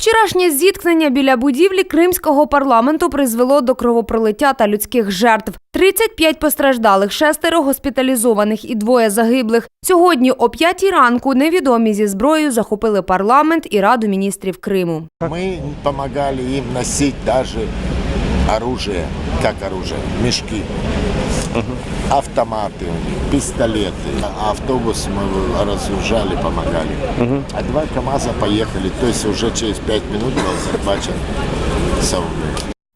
Вчорашнє зіткнення біля будівлі кримського парламенту призвело до кровопролиття та людських жертв. 35 постраждалих, шестеро госпіталізованих і двоє загиблих. Сьогодні о п'ятій ранку невідомі зі зброєю захопили парламент і раду міністрів Криму. Мы помогали им носить даже оружие, как оружие, мешки, автоматы, пистолеты. Автобус мы разгружали, помогали. А два КАМАЗа поехали, то есть уже через пять минут был захвачен Сауль.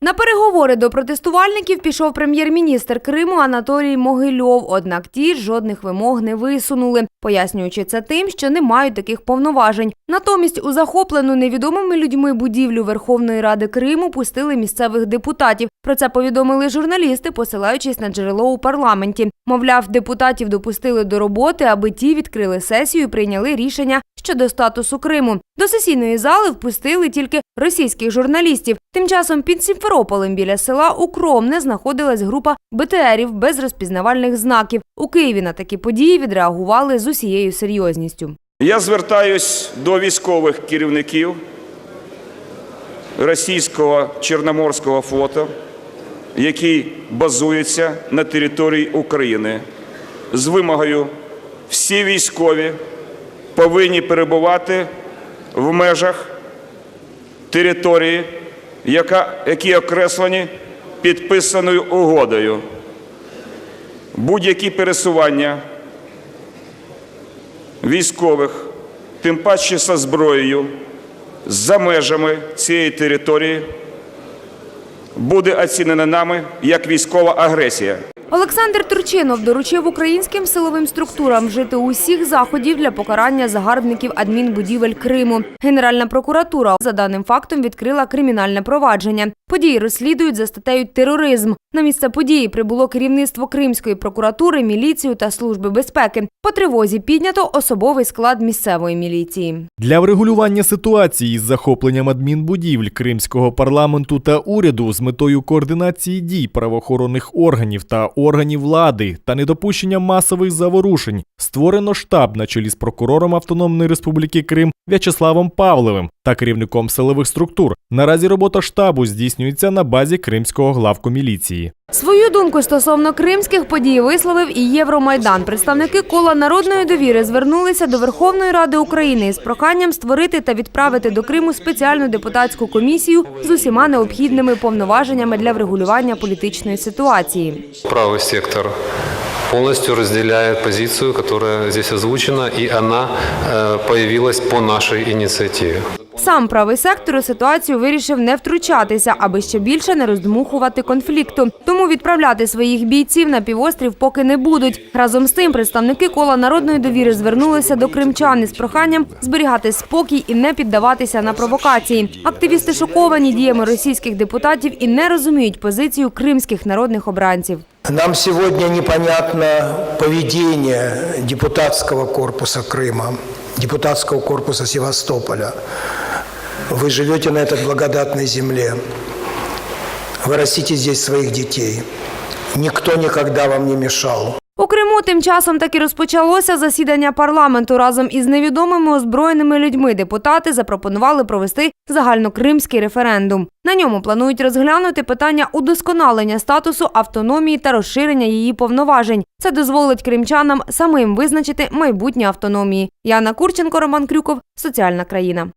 На переговори до протестувальників пішов прем'єр-міністр Криму Анатолій Могильов. Однак ті жодних вимог не висунули, пояснюючи це тим, що не мають таких повноважень. Натомість у захоплену невідомими людьми будівлю Верховної Ради Криму пустили місцевих депутатів. Про це повідомили журналісти, посилаючись на джерело у парламенті. Мовляв, депутатів допустили до роботи, аби ті відкрили сесію і прийняли рішення щодо статусу Криму. До сесійної зали впустили тільки російських журналістів. Тим часом під Сімферополем біля села Укромне знаходилась група БТРів без розпізнавальних знаків. У Києві на такі події відреагували з усією серйозністю. Я звертаюсь до військових керівників російського Чорноморського флоту, який базується на території України, з вимогою всі військові повинні перебувати в межах території, які окреслені підписаною угодою. Будь-які пересування військових, тим паче зі зброєю, за межами цієї території, буде оцінена нами як військова агресія. Олександр Турчинов доручив українським силовим структурам вжити усіх заходів для покарання загарбників адмінбудівель Криму. Генеральна прокуратура за даним фактом відкрила кримінальне провадження. Події розслідують за статтею тероризм. На місце події прибуло керівництво Кримської прокуратури, міліцію та служби безпеки. По тривозі піднято особовий склад місцевої міліції. Для врегулювання ситуації з захопленням адмінбудівель Кримського парламенту та уряду з метою координації дій правоохоронних органів та органів влади та недопущення масових заворушень створено штаб на чолі з прокурором Автономної Республіки Крим В'ячеславом Павловим та керівником силових структур. Наразі робота штабу здійснюється на базі Кримського главку міліції. Свою думку стосовно кримських подій висловив і Євромайдан. Представники кола народної довіри звернулися до Верховної Ради України із проханням створити та відправити до Криму спеціальну депутатську комісію з усіма необхідними повноваженнями для врегулювання політичної ситуації. Правий сектор полностью разделяет позицию, которая здесь озвучена, и она э, появилась по нашей инициативе. Сам правий сектор у ситуацію вирішив не втручатися, аби ще більше не роздмухувати конфлікту. Тому відправляти своїх бійців на півострів поки не будуть. Разом з тим, представники кола народної довіри звернулися до кримчан із проханням зберігати спокій і не піддаватися на провокації. Активісти шоковані діями російських депутатів і не розуміють позицію кримських народних обранців. Нам сегодня непонятно поведение депутатского корпуса Крыма, депутатского корпуса Севастополя. Вы живете на этой благодатной земле. Вы растите здесь своих детей. Никто никогда вам не мешал. У Криму тим часом таки розпочалося засідання парламенту. Разом із невідомими озброєними людьми депутати запропонували провести загальнокримський референдум. На ньому планують розглянути питання удосконалення статусу автономії та розширення її повноважень. Це дозволить кримчанам самим визначити майбутнє автономії. Яна Курченко, Роман Крюков, Соціальна країна.